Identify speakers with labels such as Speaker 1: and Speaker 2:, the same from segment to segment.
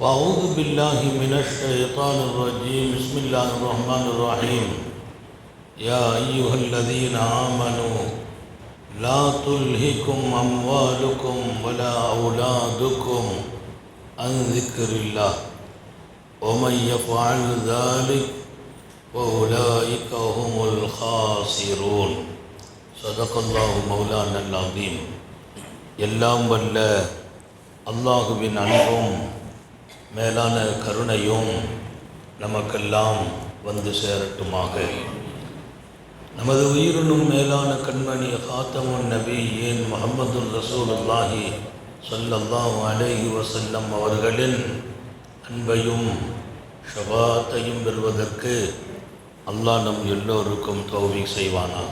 Speaker 1: فأعوذ بالله من الشيطان الرجيم بسم الله الرحمن الرحيم يا أيها الذين آمنوا لا تلهكم أموالكم ولا أولادكم عن ذكر الله ومن يفعل ذلك وأولئك هم الخاسرون صدق الله مولانا العظيم எல்லாம் வல்ல அல்லாஹுவின் அன்பும் மேலான கருணையும் நமக்கெல்லாம் வந்து சேரட்டுமாக. நமது உயிரினும் மேலான கண்மணி ஹாத்தமுன் நபி ஏன் முகமது ரசூலுல்லாஹி சொல்லல்லாம் அலேஹி வசல்லம் அவர்களின் அன்பையும் ஷபாத்தையும் பெறுவதற்கு அல்லாஹ் நம் எல்லோருக்கும் தௌவி செய்வானாக.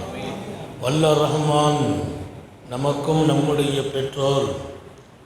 Speaker 1: வல்ல ரஹ்மான் நமக்கும் நம்முடைய பெற்றோர்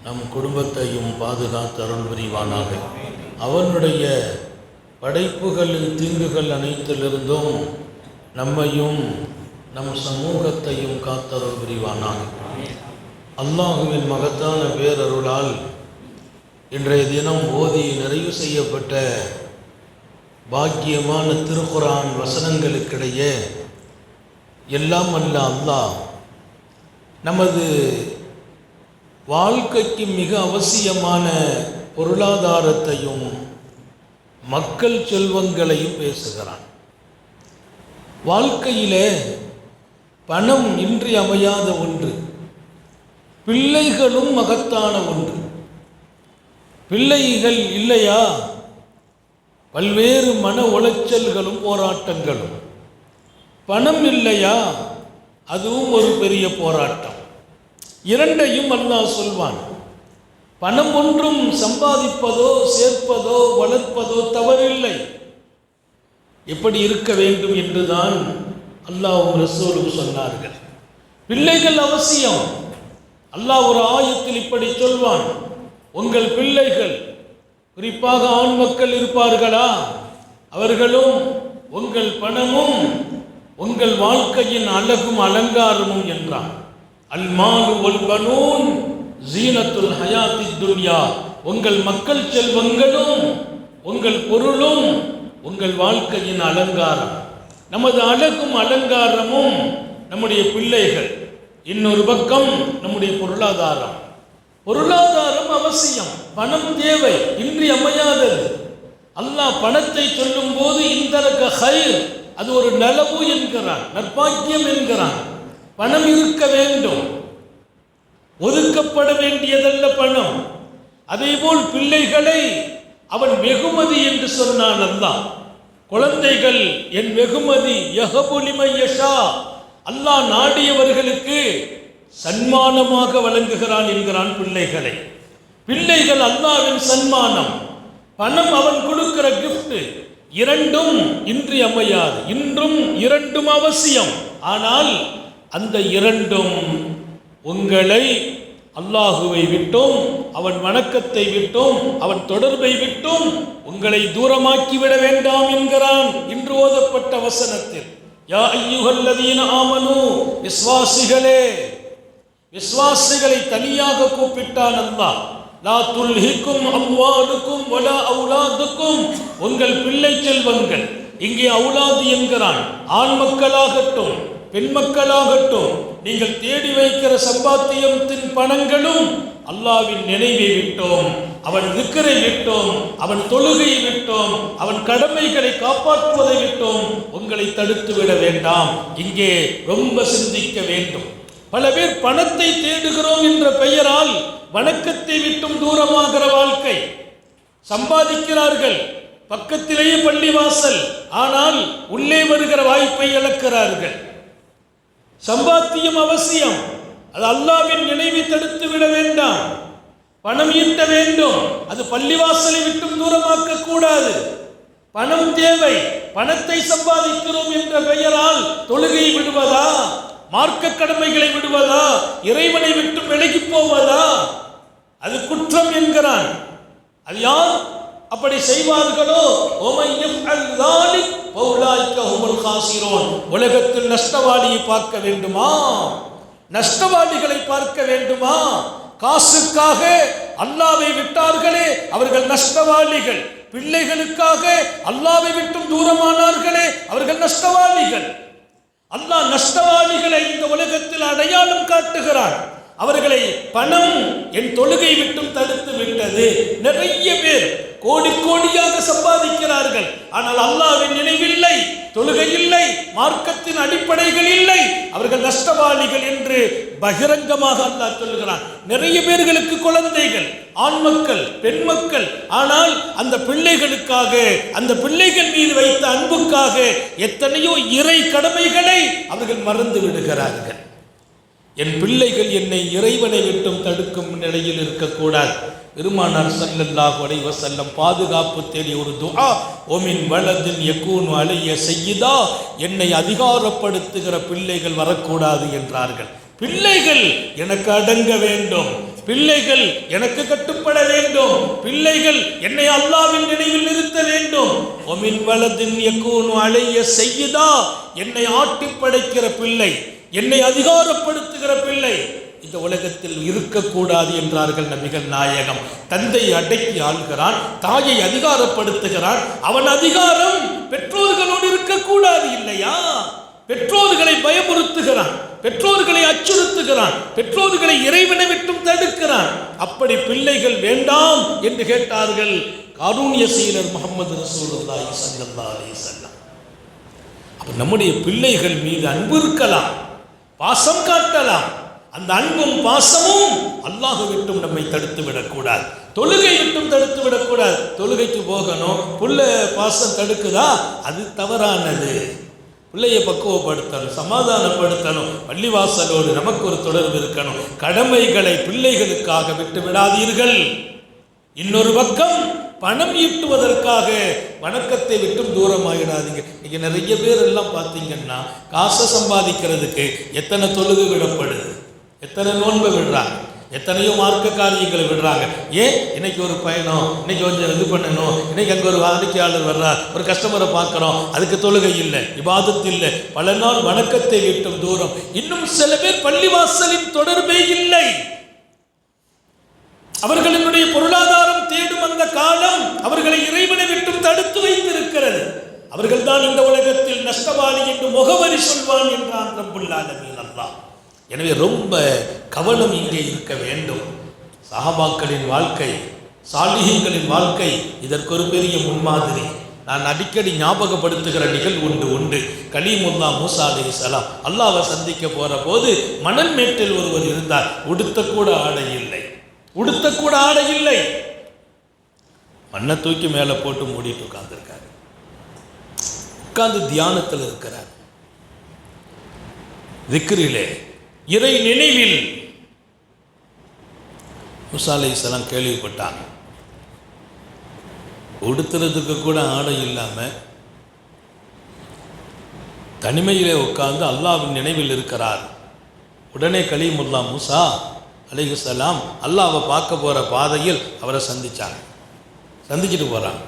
Speaker 1: நம் குடும்பத்தையும் பாதுகாத்தருள் புரிவானாக அவனுடைய படைப்புகளின் தீங்குகள் அனைத்திலிருந்தும் நம்மையும் நம் சமூகத்தையும் காத்தருள் புரிவானாக அல்லாஹுவின் மகத்தான பேரருளால் இன்றைய தினம் ஓதி நிறைவு செய்யப்பட்ட பாக்கியமான திருக்குரான் வசனங்களுக்கிடையே எல்லாம் அல்ல அல்லாஹ் நமது வாழ்க்கைக்கு மிக அவசியமான பொருளாதாரத்தையும் மக்கள் செல்வங்களையும் பேசுகிறான். வாழ்க்கையிலே பணம் இன்றி அமையாத ஒன்று பிள்ளைகளும் மகத்தான ஒன்று. பிள்ளைகள் இல்லையா? பல்வேறு மன உளைச்சல்களும் போராட்டங்களும். பணம் இல்லையா? அதுவும் ஒரு பெரிய போராட்டம். இரண்டையும் அல்லாஹ் சொல்வான். பணம் ஒன்றும் சம்பாதிப்பதோ சேர்ப்பதோ வளர்ப்பதோ தவறில்லை. எப்படி இருக்க வேண்டும் என்றுதான் அல்லாஹ் ரசூலும் சொன்னார்கள். பிள்ளைகள் அவசியம். அல்லாஹ் ஒரு ஆயத்தில் இப்படி சொல்வான். உங்கள் பிள்ளைகள் குறிப்பாக ஆண் மக்கள் இருப்பார்களா? அவர்களும் உங்கள் பணமும் உங்கள் வாழ்க்கையின் அழகும் அலங்காரமும் என்றான். அல்மாலு ஒல் பனூன் ஜீனத்துல் ஹயாத்தி துன்யா. உங்கள் மக்கள் செல்வங்களும் உங்கள் பொருளும் உங்கள் வாழ்க்கையின் அலங்காரம். நமது அழகும் அலங்காரமும் நம்முடைய பிள்ளைகள் இன்னொரு பக்கம் நம்முடைய பொருளாதாரம். பொருளாதாரம் அவசியம் பணம் தேவை இன்றி அமையாதது. அல்லாஹ் பணத்தை சொல்லும் போது இந்த ஹைர். அது ஒரு நலவு என்கிறான் நற்பாக்கியம் என்கிறான். பணம் இருக்க வேண்டும். ஒதுக்கப்பட வேண்டியதல்ல பணம். அதேபோல் பிள்ளைகளை அவன் வெகுமதி என்று சொன்னான் அல்லாஹ். குழந்தைகள் என் வெகுமதி யஷா. அல்லாஹ் நாடியவர்களுக்கு சன்மானமாக வழங்குகிறான் என்கிறான் பிள்ளைகளை. பிள்ளைகள் அல்லாவின் சன்மானம். பணம் அவன் கொடுக்கிற கிஃப்ட் இரண்டும் இன்றி அமையாது இன்றும் இரண்டும் அவசியம். ஆனால் அந்த இரண்டும் உங்களை அல்லாஹுவை விட்டும் அவன் வணக்கத்தை விட்டும் அவன் தொடர்பை விட்டும் உங்களை தூரமாக்கி விட வேண்டாம் என்கிறான் இன்று ஓதப்பட்ட வசனத்தில். யா ஐயுகல்லதீன ஆமனு விஸ்வாசிகளே விஸ்வாசிகளை தனியாக கூப்பிட்டான் அல்லா லா துல்ஹிக்கும் அம்வாலுக்கும் வலா அவுலாதுக்கும் உங்கள் பிள்ளை செல்வங்கள் இங்கே அவுலாது என்கிறான். ஆண் மக்களாகட்டும் பெண் மக்களாகட்டும் நீங்கள் தேடி வைக்கிற சம்பாத்தியத்தின் பணங்களும் அல்லாவின் நினைவை விட்டோம். அவன் விக்கரை விட்டோம் அவன் தொழுகையை விட்டோம் அவன் கடமைகளை காப்பாற்றுவதை விட்டோம். உங்களை தடுத்து விட வேண்டாம். இங்கே ரொம்ப சிந்திக்க வேண்டும். பல பேர் பணத்தை தேடுகிறோம் என்ற பெயரால் வணக்கத்தை விட்டும் தூரமாகிற வாழ்க்கை. சம்பாதிக்கிறார்கள் பக்கத்திலேயே பள்ளிவாசல் ஆனால் உள்ளே வருகிற வாய்ப்பை இழக்கிறார்கள். சம்பாத்தியம் அவசியம். அது அல்லாவின் நினைவை தடுத்து விட வேண்டாம். பணம் ஈட்ட வேண்டும். அது பள்ளிவாசலை விட்டும் தூரமாக்க கூடாது. பணம் தேவை. பணத்தை சம்பாதிக்கிறோம் என்ற பெயரால் தொழுகை விடுவதா? மார்க்க கடமைகளை விடுவதா? இறைவனை விட்டு விலகி போவதா? அது குற்றம் என்கிறான். அது யார்? அப்படி செய்வார்களோ? ஓமையம் அல்தாலி பௌலாய்க்க ஹுமுல் காசிரோன். உலகத்தில் நஷ்டவாளியை பார்க்க வேண்டுமா? நஷ்டவாளிகளை பார்க்க வேண்டுமா? காசுக்காக அல்லாவை விட்டார்களே அவர்கள் நஷ்டவாளிகள். பிள்ளைகளுக்காக அல்லாவை விட்டும் தூரமானார்களே அவர்கள் நஷ்டவாளிகள். அல்லாஹ் நஷ்டவாளிகளை இந்த உலகத்தில் அடையாளம் காட்டுகிறான். அவர்களை பணம் என் தொழுகை விட்டும் தடுத்து விட்டது. நிறைய பேர் கோடி கோடியாக சம்பாதிக்கிறார்கள். ஆனால் அல்லாவின் நினைவில்லை தொழுகை இல்லை மார்க்கத்தின் அடிப்படைகள் இல்லை அவர்கள் நஷ்டவாளிகள் என்று பகிரங்கமாக அல்லாஹ் சொல்கிறான் நிறைய பேர்களுக்கு குழந்தைகள் ஆண் மக்கள் பெண் மக்கள். ஆனால் அந்த பிள்ளைகளுக்காக அந்த பிள்ளைகள் மீது வைத்த அன்புக்காக எத்தனையோ இறை கடமைகளை அவர்கள் மறந்து விடுகிறார்கள். என் பிள்ளைகள் என்னை இறைவனை விட்டும் தடுக்கும் நிலையில் இருக்கக்கூடாது. பெருமானார் சல்லல்லாஹ் உடைய செல்லம் பாதுகாப்பு தேடி ஒரு துஆ ஓமின் வலதின் எக்கூன் அலைய செய்யுதா என்னை அதிகாரப்படுத்துகிற பிள்ளைகள் வரக்கூடாது என்றார்கள். பிள்ளைகள் எனக்கு அடங்க வேண்டும். பிள்ளைகள் எனக்கு கட்டுப்பட வேண்டும். பிள்ளைகள் என்னை அல்லாவின் நினைவில் நிறுத்த வேண்டும். ஒமின் வலதின் யகூனு அலைய செய்யுதா என்னை ஆட்டி படைக்கிற பிள்ளை என்னை அதிகாரப்படுத்துகிற பிள்ளை. இந்த உலகத்தில் இருக்கக்கூடாது என்றார்கள் நபிகள் நாயகம். தந்தை அடக்கி ஆள்கிறான் தாயை அதிகாரப்படுத்துகிறான். அவன் அதிகாரம் பெற்றோர்களோடு இருக்கக்கூடாது இல்லையா? பெற்றோர்களை பயமுறுத்துகிறான் பெற்றோர்களை அச்சுறுத்துகிறான் பெற்றோர்களை இறைவனை விட்டும் தடுக்கிறான். அப்படி பிள்ளைகள் வேண்டாம் என்று கேட்டார்கள் கருண்ய சீலர் முகமது ரசூலுல்லாஹி ஸல்லல்லாஹு அலைஹி வஸல்லம். அப்ப நம்முடைய பிள்ளைகள் மீது அன்பு இருக்கலாம். பாசம் காட்டலாம். அந்த அன்பும் பாசமும் அல்லாஹு விட்டும் நம்மை தடுத்து விடக்கூடாது. தொழுகை விட்டும் தடுத்து விடக்கூடாது. தொழுகைக்கு போகணும். புள்ள பாசம் தடுக்குதா? அது தவறானது. பிள்ளையை பக்குவப்படுத்தணும் சமாதானப்படுத்தணும் பள்ளிவாசலோடு நமக்கு ஒரு தொடர்பு இருக்கணும். கடமைகளை பிள்ளைகளுக்காக விட்டு விடாதீர்கள். இன்னொரு பக்கம் பணம் ஈட்டுவதற்காக வணக்கத்தை விட்டும் தூரமாகிடாதீங்க நீங்க நிறைய பேர் எல்லாம் பார்த்தீங்கன்னா காசை சம்பாதிக்கிறதுக்கு எத்தனை தொழுகு விடப்படுது? எத்தனை நோன்பு விடுறாங்க? எத்தனையோ மார்க்க காரியங்களை விடுறாங்க. ஏன்? இன்னைக்கு ஒரு பயணம் இன்னைக்கு கொஞ்சம் இது பண்ணணும் இன்னைக்கு அங்கே ஒரு வாடிக்கையாளர் வர்றார் ஒரு கஸ்டமரை பார்க்குறோம் அதுக்கு தொழுகை இல்லை விவாதத்து இல்லை பல நாள் வணக்கத்தை விட்டும் தூரம். இன்னும் சில பேர் பள்ளிவாசலின் தொடர்பே இல்லை. அவர்களினுடைய பொருளாதாரம் தேடும் அந்த காலம் அவர்களை இறைவனை விட்டும் தடுத்து வைத்திருக்கிறது. அவர்கள் தான் இந்த உலகத்தில் நஷ்டவாளி என்று முகவரி சொல்வான் என்றான் ரப்புல் அல்லா. எனவே ரொம்ப கவனம் இங்கே இருக்க வேண்டும். சஹாபாக்களின் வாழ்க்கை சாலிகங்களின் வாழ்க்கை இதற்கு ஒரு பெரிய முன்மாதிரி. நான் அடிக்கடி ஞாபகப்படுத்துகிற நிகழ்வு உண்டு உண்டு. கலீமுல்லா மூசா அலி சலாம் அல்லாவை சந்திக்க போற போது மணல் மேட்டில் ஒருவர் இருந்தார். உடுத்த கூட ஆடை இல்லை. உடுத்த கூட ஆடை இல்லை. மண்ணை தூக்கி மேலே போட்டு மூடிட்டு உட்காந்துருக்காரு உட்கார்ந்து தியானத்தில் இருக்கிறார். திக்ரிலே இறை நினைவில். முசா அலைஹிஸ்ஸலாம் கேள்விப்பட்டாங்க. உடுத்துறதுக்கு கூட ஆடை இல்லாமல் தனிமையிலே உட்கார்ந்து அல்லாவின் நினைவில் இருக்கிறார். உடனே கலீமுல்லா முசா அலைஹிஸ்ஸலாம் அல்லாவை பார்க்க போகிற பாதையில் அவரை சந்திச்சாங்க. சந்திச்சுட்டு போகிறான்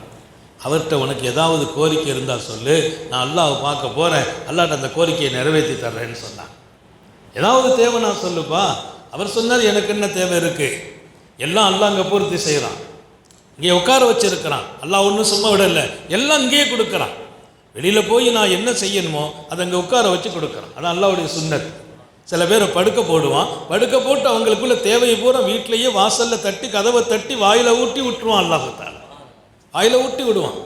Speaker 1: அவர்கிட்ட உனக்கு ஏதாவது கோரிக்கை இருந்தால் சொல்லு. நான் அல்லாவை பார்க்க போகிறேன் அல்லாட்ட அந்த கோரிக்கையை நிறைவேற்றி தர்றேன்னு சொன்னான். ஏதாவது தேவை நான் சொல்லுப்பா. அவர் சொன்னார் எனக்கு என்ன தேவை இருக்குது எல்லாம் அல்லாஹ் அங்கே பூர்த்தி செய்கிறான் இங்கே உட்கார வச்சுருக்கிறான். அல்லாஹ் ஒன்றும் சும்மா விடலை. எல்லாம் இங்கேயே கொடுக்குறான். வெளியில் போய் நான் என்ன செய்யணுமோ அதை அங்கே உட்கார வச்சு கொடுக்குறான். அதான் அல்லாவுடைய சுண்ணத் சில பேர் படுக்க போடுவான். படுக்க போட்டு அவங்களுக்குள்ள தேவையை பூரா வீட்டிலேயே வாசலில் தட்டி கதவை தட்டி வாயில் ஊட்டி விட்டுருவான் அல்லாஹத்தால் அதில் ஊட்டி விடுவான்.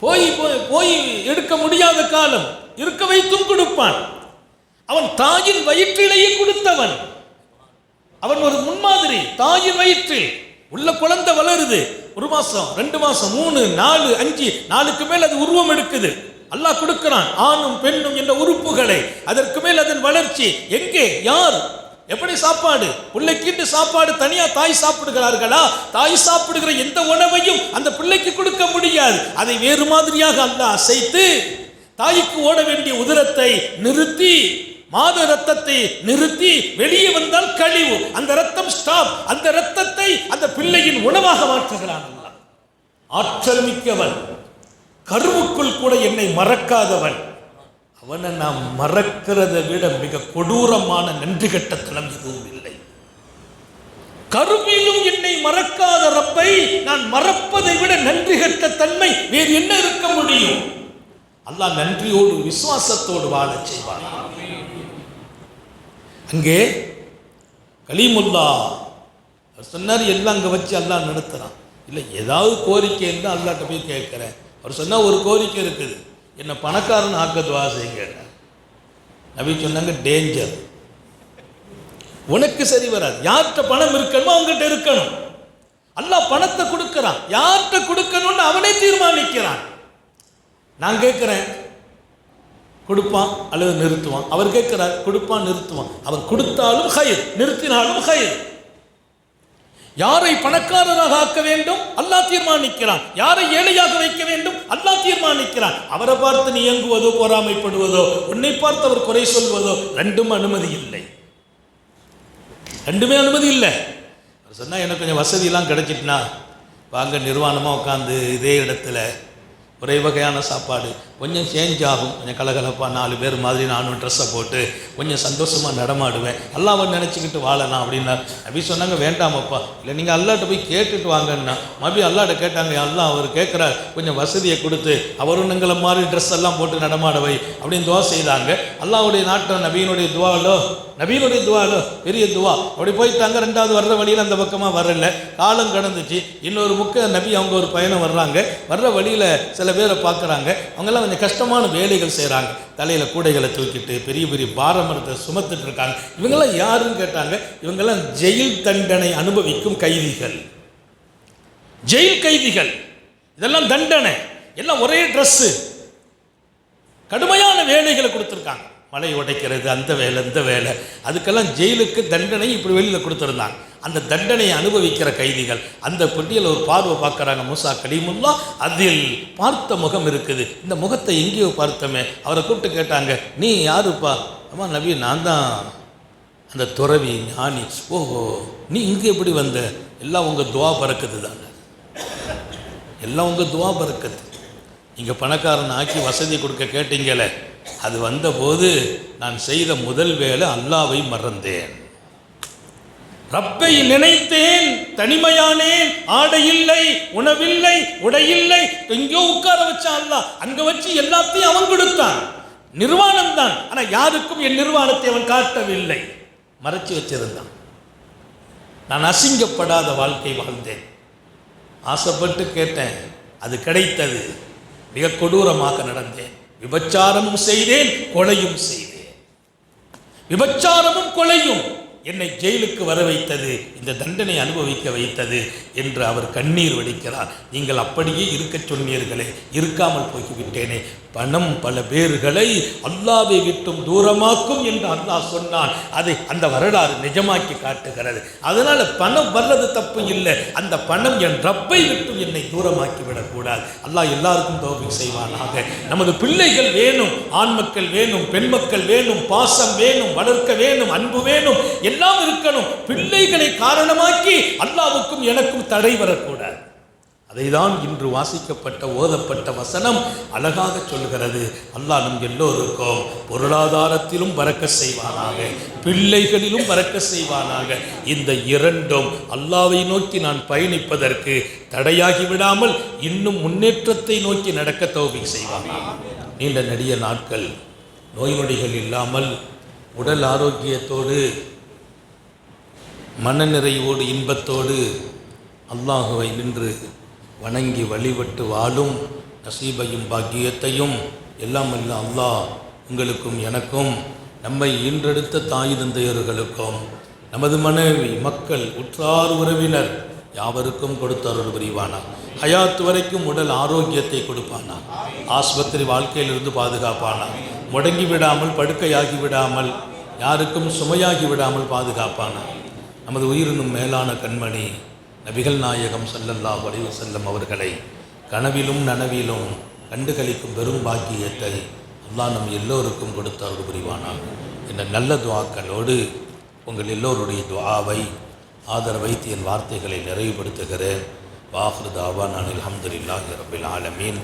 Speaker 1: போய் போய் போய் எடுக்க முடியாத காலம் இருக்க வைத்தும் கொடுப்பான். அவன் தாயின் வயிற்றிலேயே கொடுத்தவன். அவன் ஒரு முன்மாதிரி தாயின் வயிற்றில். உள்ள குழந்தை வளருது. ஒரு மாசம் ரெண்டு மாசம் மூணு நாலு அஞ்சு நாலுக்கு மேல் அது உருவம் எடுக்குது. அல்லாஹ் கொடுக்கிறான் ஆணும் பெண்ணும் என்ற உறுப்புகளை. அதற்கு மேல் அதன் வளர்ச்சி. எங்கே? யார்? எப்படி சாப்பாடு? பிள்ளைக்கு சாப்பாடு தனியா தாய் சாப்பிடுகிறார்களா? தாய் சாப்பிடுகிற எந்த உணவையும் அந்த பிள்ளைக்கு கொடுக்க முடியாது. அதை வேறு மாதிரியாக அந்த அசைத்து தாய்க்கு ஓட வேண்டிய உதிரத்தை நிறுத்தி மாத ரத்தத்தை நிறுத்தி வெளியே வந்தால் கழிவு. அந்த ரத்தம் ஸ்டாப் அந்த ரத்தத்தை அந்த பிள்ளையின் உணவாக மாற்றுகிறான் ஆற்றல் மிக்கவன். கருவுக்குள் கூட என்னை மறக்காதவன். அவனை நாம் மறக்கிறதை விட மிக கொடூரமான நன்றி கட்டத்தனம் எதுவும் இல்லை. கருவிலும் என்னை மறக்காத ரப்பை நான் மறப்பதை விட நன்றி கட்ட தன்மை வேறு என்ன இருக்க முடியும்? அல்லாஹ் நன்றியோடு விசுவாசத்தோடு வாழச் செய்வான். அங்கே கலீமுல்லா அவர் சொன்னார் எல்லாம் அங்கே வச்சு அல்லாஹ் நடத்துகிறான் இல்லை ஏதாவது கோரிக்கை இருந்தால் அல்லாட்ட போய் கேட்குறேன். அவர் சொன்னால் ஒரு கோரிக்கை இருக்குது. என்னை பணக்காரன் ஆக்க துவா செய்யுங்க நபி சொன்னாங்க டேஞ்சர் உனக்கு சரி வராது. யார்கிட்ட பணம் இருக்கணுமோ அவங்ககிட்ட இருக்கணும். அல்லாஹ் பணத்தை கொடுக்கறான். யார்கிட்ட கொடுக்கணும்னு அவனே தீர்மானிக்கிறான். நான் கேட்குறேன் கொடுப்பான் அல்லது நிறுத்துவான்? அவர் கேட்குறார் கொடுப்பான் நிறுத்துவான். அவர் கொடுத்தாலும் ஹயர் நிறுத்தினாலும் ஹயர் யாரை பணக்காரராக ஆக்க வேண்டும்? அல்லாஹ் தீர்மானிக்கிறான். யாரை ஏழையாக வைக்க வேண்டும்? அல்லாஹ் தீர்மானிக்கிறான். அவரை பார்த்து நீ இயங்குவதோ பொறாமைப்படுவதோ உன்னை பார்த்து அவர் குறை சொல்வதோ ரெண்டும் அனுமதி இல்லை. ரெண்டுமே அனுமதி இல்லை. அவர் சொன்னால் எனக்கு கொஞ்சம் வசதியெல்லாம் கிடைச்சிட்டுனா வாங்க நிர்வாணமாக உட்காந்து இதே இடத்துல ஒரே வகையான சாப்பாடு கொஞ்சம் சேஞ்ச் ஆகும். கொஞ்சம் கலகலப்பாக நாலு பேர் மாதிரி நானும் ட்ரெஸ்ஸை போட்டு கொஞ்சம் சந்தோஷமாக நடமாடுவேன். அல்லாவை நினச்சிக்கிட்டு வாழலாம் அப்படின்னா அப்படி சொன்னாங்க வேண்டாமப்பா. இல்லை நீங்கள் அல்லாட்ட போய் கேட்டுட்டு வாங்கன்னா மறுபடியும் அல்லாட்ட கேட்டாங்க எல்லாம் அவர் கேட்குறார் கொஞ்சம் வசதியை கொடுத்து அவரும் எங்களை மாதிரி ட்ரெஸ் எல்லாம் போட்டு நடமாட வை. அப்படின்னு துவா செய்தாங்க. அல்லாவுடைய நாட்டை நபீனுடைய துவாலோ நபீனுடைய துவாலோ பெரிய துவா. அப்படி போயிட்டாங்க ரெண்டாவது வர்ற வழியில் அந்த பக்கமாக வரல. காலம் கடந்துச்சு. இன்னொரு முக்க நபி அவங்க ஒரு பயணம் வர்றாங்க. வர்ற வழியில் சில பேரை பார்க்குறாங்க. அவங்கெல்லாம் கொஞ்சம் கஷ்டமான வேலைகள் செய்கிறாங்க தலையில் கூடைகளை தூக்கிட்டு பெரிய பெரிய பாரமரத்தை சுமத்துட்டு இருக்காங்க. இவங்கெல்லாம் யாருன்னு கேட்டாங்க? இவங்கெல்லாம் ஜெயில் தண்டனை அனுபவிக்கும் கைதிகள். ஜெயில் கைதிகள். இதெல்லாம் தண்டனை. எல்லாம் ஒரே ட்ரெஸ்ஸு கடுமையான வேலைகளை கொடுத்துருக்காங்க. மலை உடைக்கிறது அந்த வேலை இந்த வேலை. அதுக்கெல்லாம் ஜெயிலுக்கு தண்டனை இப்படி வெளியில் கொடுத்துருந்தாங்க. அந்த தண்டனையை அனுபவிக்கிற கைதிகள் அந்த பெட்டியில் ஒரு பார்வை பார்க்குறாங்க மூசா கலீமுல்லா. அதில் பார்த்த முகம் இருக்குது. இந்த முகத்தை எங்கேயோ பார்த்தோமே. அவரை கூப்பிட்டு கேட்டாங்க நீ யாருப்பா? அம்மா நபி நான் தான். அந்த துறவி ஞானி ஓஹோ நீ இங்கே எப்படி வந்த? எல்லாம் உங்கள் துவா பறக்குது தாங்க. எல்லாம் உங்கள் துவா பறக்குது. நீங்கள் பணக்காரன் ஆக்கி வசதி கொடுக்க கேட்டீங்களே. அது வந்தபோது நான் செய்த முதல் வேலை அல்லாவை மறந்தேன். ரப்பை நினைத்தேன் தனிமையானேன் ஆடை இல்லை உணவில்லை உடையில்லை எங்கேயோ உட்கார வச்சான் அல்லா அங்க வச்சு எல்லாத்தையும் அவன் கொடுத்தான். நிர்வாணம் தான் ஆனா யாருக்கும் என் நிர்வாணத்தை அவன் காட்டவில்லை. மறைச்சு வச்சிருந்தான். நான் அசிங்கப்படாத வாழ்க்கை வாழ்ந்தேன். ஆசைப்பட்டு கேட்டேன் அது கிடைத்தது. மிக கொடூரமாக நடந்தேன். விபச்சாரமும் செய்தேன் கொலையும் செய்தேன். விபச்சாரமும் கொலையும் என்னை ஜெயிலுக்கு வர வைத்தது இந்த தண்டனை அனுபவிக்க வைத்தது என்று அவர் கண்ணீர் வடிக்கிறார். நீங்கள் அப்படியே இருக்கச் சொன்னீர்களே இருக்காமல் போய்விட்டேனே. பணம் பல பேர்களை அல்லாவை விட்டும் தூரமாக்கும் என்று அல்லாஹ் சொன்னான். அதை அந்த வரலாறு நிஜமாக்கி காட்டுகிறது. அதனால் பணம் வர்றது தப்பு இல்லை. அந்த பணம் என் ரப்பை விட்டும் என்னை தூரமாக்கி விடக்கூடாது. அல்லாஹ் எல்லாருக்கும் தோல்வி செய்வானாக. நமது பிள்ளைகள் வேணும் ஆண் மக்கள் வேணும் பெண் மக்கள் வேணும் பாசம் வேணும் வளர்க்க வேணும் அன்பு வேணும் எல்லாம் இருக்கணும். பிள்ளைகளை காரணமாக்கி அல்லாவுக்கும் எனக்கும் தடை வரக்கூடாது. அதைதான் இன்று வாசிக்கப்பட்ட ஓதப்பட்ட வசனம் அழகாக சொல்கிறது அல்லாஹ் நம் எல்லோருக்கும் பொருளாதாரத்திலும் பறக்க செய்வானாக பிள்ளைகளிலும் பறக்க செய்வானாக. இந்த இரண்டும் அல்லாவை நோக்கி நான் பயணிப்பதற்கு தடையாகி விடாமல் இன்னும் முன்னேற்றத்தை நோக்கி நடக்க தோவி செய்வானாக. நீண்ட நெடிய நாட்கள் நோய் நொடிகள் இல்லாமல் உடல் ஆரோக்கியத்தோடு மனநிறைவோடு இன்பத்தோடு அல்லாஹுவை நின்று வணங்கி வழிபட்டு வாழும் நசீபையும் பாக்கியத்தையும் எல்லாம் அல்ல அல்லாஹ் உங்களுக்கும் எனக்கும் நம்மை ஈன்றெடுத்த தாய் தந்தையர்களுக்கும் நமது மனைவி மக்கள் உற்றார் உறவினர் யாவருக்கும் கொடுத்தருள் புரிவானா ஹயாத் வரைக்கும் உடல் ஆரோக்கியத்தை கொடுப்பானா ஆஸ்பத்திரி வாழ்க்கையிலிருந்து பாதுகாப்பானா முடங்கி விடாமல் படுக்கையாகி விடாமல் யாருக்கும் சுமையாகி விடாமல் பாதுகாப்பானா நமது உயிரினும் மேலான கண்மணி நபிகள் நாயகம் ஸல்லல்லாஹு அலைஹி செல்லும் அவர்களை கனவிலும் நனவிலும் கண்டுகளிக்கும் பெரும் பாக்கியத்தை அல்லாஹ் நம் எல்லோருக்கும் கொடுத்து அருள் புரிவானாக. இந்த நல்ல துவாக்களோடு உங்கள் எல்லோருடைய துவாவை ஆதரவைத்து என் வார்த்தைகளை நிறைவுபடுத்துகிறேன். வாஹ்ரு தாவா நான் அலமதுல்லாஹி ரபில் ஆலமீன்.